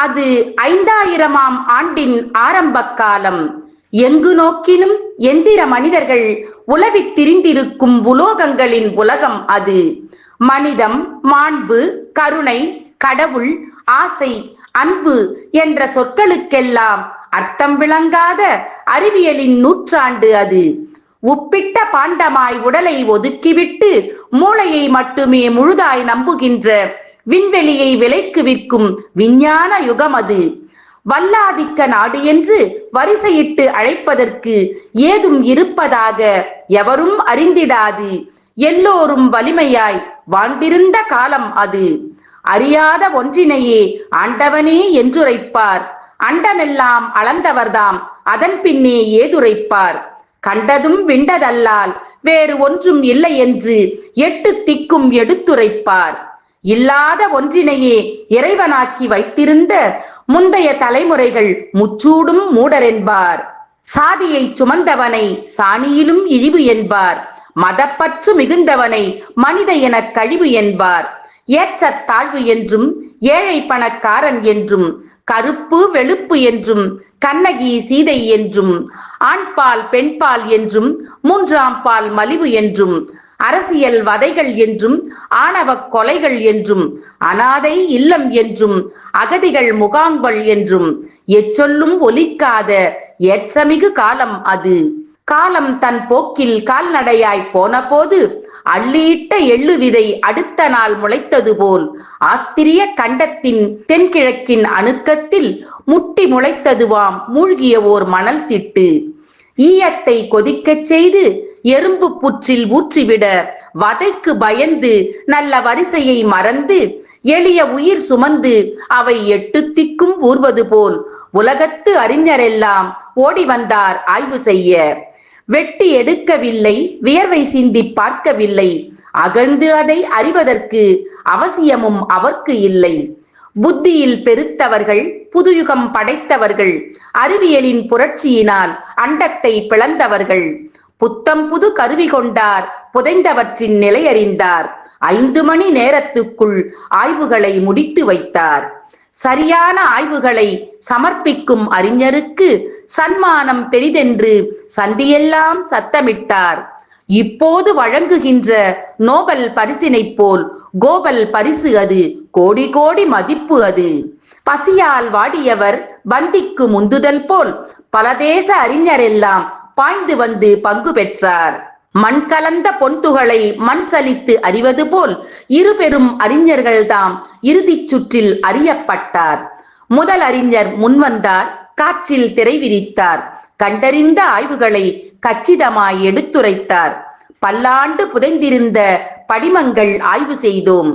அது ஐந்தாயிரமாம் ஆண்டின் ஆரம்ப காலம் எங்கு நோக்கினும் எந்திர மனிதர்கள் உலவித் திரிந்திருக்கும் உலோகங்களின் உலகம் அது. மனிதம் மாண்பு கருணை கடவுள் ஆசை அன்பு என்ற சொற்களுக்கெல்லாம் அர்த்தம் விளங்காத அறிவியலின் நூற்றாண்டு அது. உப்பிட்ட பாண்டமாய் உடலை ஒதுக்கிவிட்டு மூளையை மட்டுமே முழுதாய் நம்புகின்ற விண்வெளியை விலைக்கு விற்கும் விஞ்ஞான யுகம் அது. வல்லாதிக்க நாடு என்று வரிசையிட்டு அழைப்பதற்கு ஏதும் இருப்பதாக எவரும் அறிந்திடாது. எல்லோரும் வலிமையாய் வாழ்ந்திருந்த காலம் அது. அறியாத ஒன்றினையே ஆண்டவனே என்றுரைப்பார். அண்டமெல்லாம் அளந்தவர்தாம் அதன் பின்னே ஏதுரைப்பார். கண்டதும் விண்டதல்லால் வேறு ஒன்றும் இல்லை என்று எட்டு திக்கும் எடுத்துரைப்பார். இல்லாத ஒன்றினையே இறைவனாக்கி வைத்திருந்த முந்தைய தலைமுறைகள் முச்சூடும் மூடரென்பார் சாதியை சுமந்தவனை சாணியிலும் இழிவு என்பார். மதப்பற்று மிகுந்தவனை மனித எனக் கழிவு என்பார். ஏற்றத் தாழ்வு என்றும் ஏழை பணக்காரன் என்றும் கருப்பு வெளுப்பு என்றும் கண்ணகி சீதை என்றும் ஆண்பால் பெண்பால் என்றும் மூன்றாம் பால் மலிவு என்றும் அரசியல் வதைகள் என்றும் ஆணவக் கொலைகள் என்றும் அனாதை இல்லம் என்றும் அகதிகள் முகாம்கள் என்றும் எச்சொல்லும் ஒலிக்காத ஏற்றமிகு காலம் அது. காலம் தன் போக்கில் கால்நடையாய் போன போது அள்ளியிட்ட எள்ளு விதை அடுத்த நாள் முளைத்தது போல் ஆஸ்திரிய கண்டத்தின் தென்கிழக்கின் அணுக்கத்தில் முட்டி முளைத்ததுவாம் மூழ்கிய ஓர் மணல் திட்டு. ஈயத்தை கொதிக்கச் செய்து எறும்பு புற்றில் ஊற்றிவிட வதைக்கு பயந்து நல்ல வரிசையை மறந்து எளிய உயிர் சுமந்து அவை எட்டு திக்கும் ஊர்வது போல் உலகத்து அறிஞரெல்லாம் ஓடி வந்தார் ஆய்வு செய்ய. வெட்டி எடுக்கவில்லை வியர்வை சிந்தி பார்க்கவில்லை. அகழ்ந்து அதை அறிவதற்கு அவசியமும் அவர்க்கு இல்லை. புத்தியில் பெருத்தவர்கள் புதுயுகம் படைத்தவர்கள் அறிவியலின் புரட்சியினால் அண்டத்தை பிளந்தவர்கள். புத்தம் புது கருவி கொண்டார் புதைந்தவற்றின் நிலையறிந்தார் ஐந்து மணி நேரத்துக்குள் ஆய்வுகளை முடித்து வைத்தார். சரியான ஆய்வுகளை சமர்ப்பிக்கும் அறிஞருக்கு சன்மானம் பெரிதென்று சந்தியெல்லாம் சத்தமிட்டார். இப்போது வழங்குகின்ற நோபல் பரிசினைப் போல் கோபல் பரிசு அது கோடி கோடி மதிப்பு அது. பசியால் வாடியவர் பந்திக்கு முந்துதல் போல் பல தேச அறிஞரெல்லாம் பாய்ந்து வந்து பங்கு பெற்றார். மண் கலந்த பொன்துகளை மண் சலித்து அறிவது போல் இரு பெரும் அறிஞர்கள்தாம் இறுதிச் சுற்றில் அறியப்பட்டார். முதல் அறிஞர் முன்வந்தார் காற்றில் திரை விரித்தார். கண்டறிந்த ஆய்வுகளை கச்சிதமாய் எடுத்துரைத்தார். பல்லாண்டு புதைந்திருந்த படிமங்கள் ஆய்வு செய்தோம்.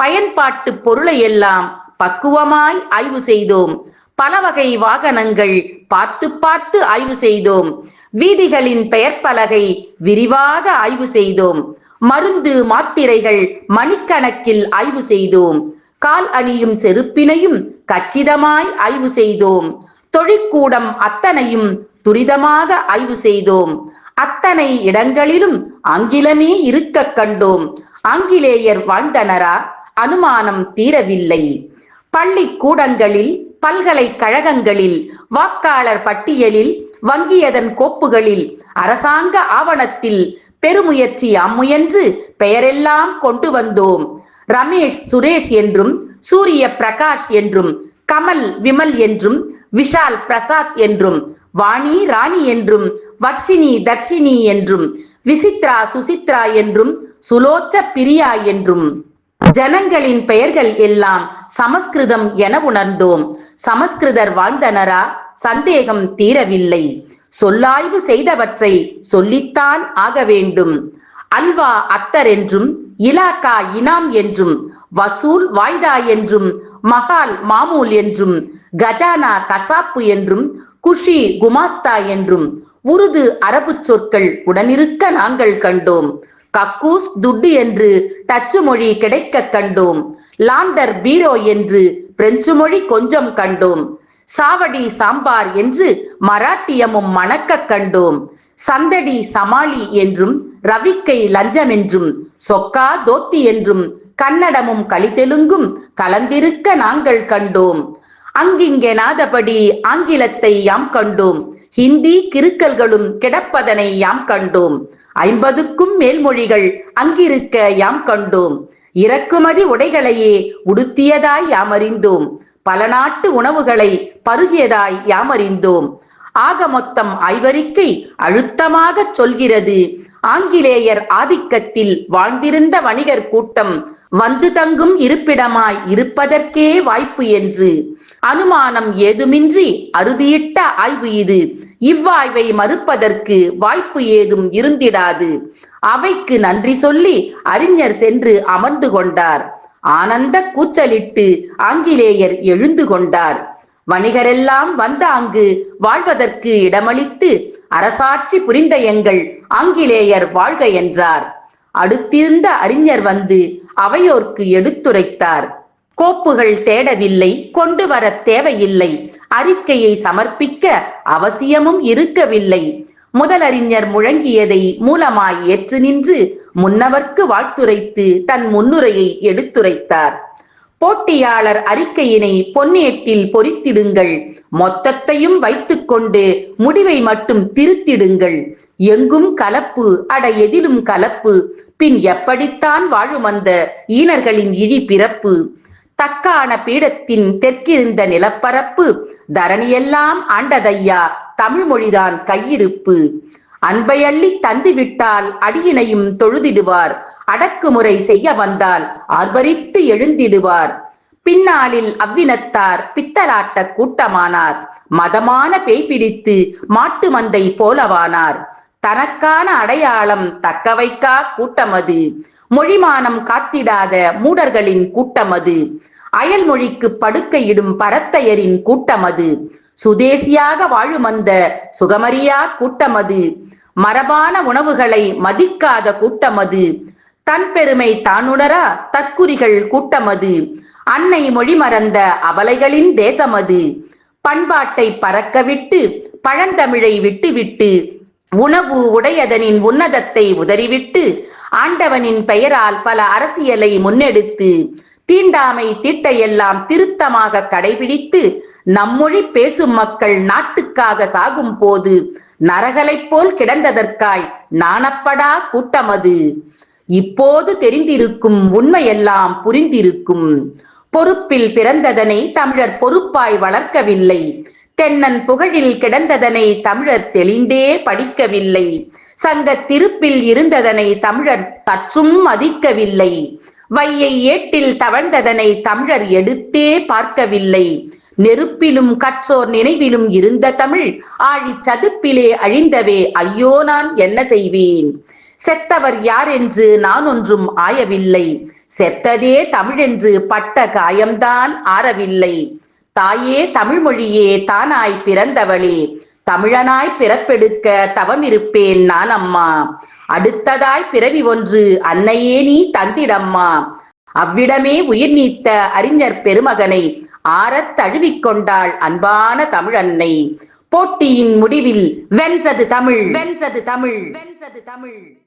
பயன்பாட்டு பொருளை எல்லாம் பக்குவமாய் ஆய்வு செய்தோம். பல வகை வாகனங்கள் பார்த்து பார்த்து ஆய்வு செய்தோம். வீதிகளின் பெயர் பலகை விரிவாக ஆய்வு செய்தோம். மருந்து மாத்திரைகள் மணிக்கணக்கில் ஆய்வு செய்தோம். கால் அணியும் செருப்பினையும் கச்சிதமாய் ஆய்வு செய்தோம். தொழிற்கூடம் அத்தனையும் துரிதமாக ஆய்வு செய்தோம். அத்தனை இடங்களிலும் ஆங்கிலமே இருக்க கண்டோம். ஆங்கிலேயர் வாழ்ந்தனரா? அனுமானம் தீரவில்லை. பள்ளி கூடங்களில் பல்கலைக்கழகங்களில் வாக்காளர் பட்டியலில் வங்கியதன் கோப்புகளில் அரசாங்க ஆவணத்தில் பெருமுயற்சி அம்முயன்று பெயரெல்லாம் கொண்டு வந்தோம். ரமேஷ் சுரேஷ் என்றும் சூரிய பிரகாஷ் என்றும் கமல் விமல் என்றும் விஷால் பிரசாத் என்றும் வாணி ராணி என்றும் வர்ஷினி தர்ஷினி என்றும் விசித்ரா சுசித்ரா என்றும் சுலோச்ச பிரியா என்றும். ஜனங்களின் பெயர்கள் எல்லாம் சமஸ்கிருதம் என உணர்ந்தோம். சமஸ்கிருதர் வாழ்ந்தனரா? சந்தேகம் தீரவில்லை. சொல்லாய்வு செய்தவற்றை சொல்லித்தான் ஆக வேண்டும். அல்வா அத்தர் என்றும் இலாக்கா இனாம் என்றும் வசூல் வாய்தா என்றும் மகால் மாமூல் என்றும் கஜானா கசாப்பு என்றும் குஷி குமாஸ்தா என்றும் உருது அரபு சொற்கள் உடனிருக்க நாங்கள் கண்டோம். கக்கூஸ் துட்டு என்று டச்சு மொழி கிடைக்க கண்டோம். லாந்தர் பீரோ என்று பிரெஞ்சு மொழி கொஞ்சம் கண்டோம். சாவடி சாம்பார் என்று மராட்டியமும் மணக்க கண்டோம். சந்தடி சமாளி என்றும் ரவிக்கை லஞ்சம் என்றும் சொக்கா தோத்தி என்றும் கன்னடமும் கலித்தெலுங்கும் கலந்திருக்க நாங்கள் கண்டோம். அங்கிங்கெனாதபடி ஆங்கிலத்தை யாம் கண்டோம். ஹிந்தி கிறுக்கல்களும் கிடப்பதனை யாம் கண்டோம். ஐம்பதுக்கும் மேல்மொழிகள் அங்கிருக்க யாம் கண்டோம். இறக்குமதி உடைகளையே உடுத்தியதாய் யாம் அறிந்தோம் பல நாட்டு உணவுகளை பருகியதாய் யாம் அறிந்தோம் ஆக மொத்தம் ஆய்வறிக்கை அழுத்தமாக சொல்கிறது. ஆங்கிலேயர் ஆதிக்கத்தில் வாழ்ந்திருந்த வணிகர் கூட்டம் வந்து தங்கும் இருப்பிடமாய் இருப்பதற்கே வாய்ப்பு என்று. அனுமானம் ஏதுமின்றி அறுதியிட்ட ஆய்வு இது. இவ்வாய்வை மறுப்பதற்கு வாய்ப்பு ஏதும் இருந்திடாது. அவைக்கு நன்றி சொல்லி அறிஞர் சென்று அமர்ந்து கொண்டார். ஆனந்த கூச்சலிட்டு ஆங்கிலேயர் எழுந்து கொண்டார். வணிகரெல்லாம் வந்த அங்கு வாழ்வதற்கு இடமளித்து அரசாட்சி புரிந்த எங்கள் ஆங்கிலேயர் வாழ்க என்றார். அடுத்திருந்த அறிஞர் வந்து அவையோர்க்கு எடுத்துரைத்தார். கோப்புகள் தேடவில்லை கொண்டு வர தேவையில்லை. அறிக்கையை சமர்ப்பிக்க அவசியமும் இருக்கவில்லை. முதலறிஞர் முழங்கியதை மூலமாய் ஏற்று நின்று முன்னவர்க்கு வாழ்த்துரைத்து தன் முன்னுரையை எடுத்துரைத்தார். போட்டியாளர் அறிக்கையினை பொன்னேட்டில் பொறித்திடுங்கள். மொத்தத்தையும் வைத்துக்கொண்டு முடிவை மட்டும் திருத்திடுங்கள். எங்கும் கலப்பு அட எதிலும் கலப்பு. பின் எப்படித்தான் வாழும் அந்த ஈனர்களின் இழி பிறப்பு? தக்கான பீடத்தின் தெற்கிருந்த நிலப்பரப்பு தரணியெல்லாம் ஆண்டதையா தமிழ் மொழிதான் கையிருப்பு. அன்பை அள்ளி தந்துவிட்டால் அடியினையும் தொழுதிடுவார் அடக்குமுறை செய்ய வந்தால் ஆர்வரித்து எழுந்திடுவார். பின்னாளில் அவ்வினத்தார் பித்தலாட்ட கூட்டமானார் மதமான பேய் பிடித்து மாட்டு மந்தை போலவானார். தனக்கான அடையாளம் தக்கவைக்கா கூட்டமது மொழிமானம் காத்திடாத மூடர்களின் கூட்டமது. அயல்மொழிக்கு படுக்கையிடும் பரத்தையரின் கூட்டமது. சுதேசியாக வாழும் அந்த சுகமரியா கூட்டமது. மரபான உணவுகளை மதிக்காத கூட்டமது. தன் பெருமை தானுணரா தற்குறிகள் கூட்டமது. அன்னை மொழி மறந்த அபலைகளின் தேசமது. பண்பாட்டை பறக்கவிட்டு பழந்தமிழை விட்டுவிட்டு உணவு உடையதனின் உன்னதத்தை உதறிவிட்டு ஆண்டவனின் பெயரால் பல அரசியலை முன்னெடுத்து தீண்டாமை தீட்டையெல்லாம் திருத்தமாக கடைபிடித்து நம்மொழி பேசும் மக்கள் நாட்டுக்காக சாகும் போது நரகலைப் போல் கிடந்ததற்காய் நாணப்படா கூட்டமது. இப்போது தெரிந்திருக்கும் உண்மையெல்லாம் புரிந்திருக்கும். பொறுப்பில் பிறந்ததனை தமிழர் பொறுப்பாய் வளர்க்கவில்லை. தென்னன் புகழில் கிடந்ததனை தமிழர் தெளிந்தே படிக்கவில்லை. சங்க திருப்பில் இருந்ததனை தமிழர் சற்றும் மதிக்கவில்லை. வையை ஏட்டில் தவழ்ந்ததனை தமிழர் எடுத்தே பார்க்கவில்லை. நெருப்பிலும் கற்றோர் நினைவிலும் இருந்த தமிழ் ஆழி சதுப்பிலே அழிந்தவே ஐயோ நான் என்ன செய்வேன்? செத்தவர் யார் என்று நான் ஒன்றும் ஆயவில்லை. செத்ததே தமிழென்று பட்ட காயம்தான் ஆறவில்லை. தாயே தமிழ் மொழியே தானாய் பிறந்தவளே. தமிழனாய் பிறப்பெடுக்க தவமிருப்பேன் நான் அம்மா அடுத்ததாய் பிறவி ஒன்று அன்னையே நீ தந்திடம்மா. அவ்விடமே உயிர் நீத்த அறிஞர் பெருமகனை ஆறத் தழுவிக்கொண்டாள் அன்பான தமிழன்னை. போட்டியின் முடிவில் வென்றது தமிழ். வென்றது தமிழ். வென்றது தமிழ்.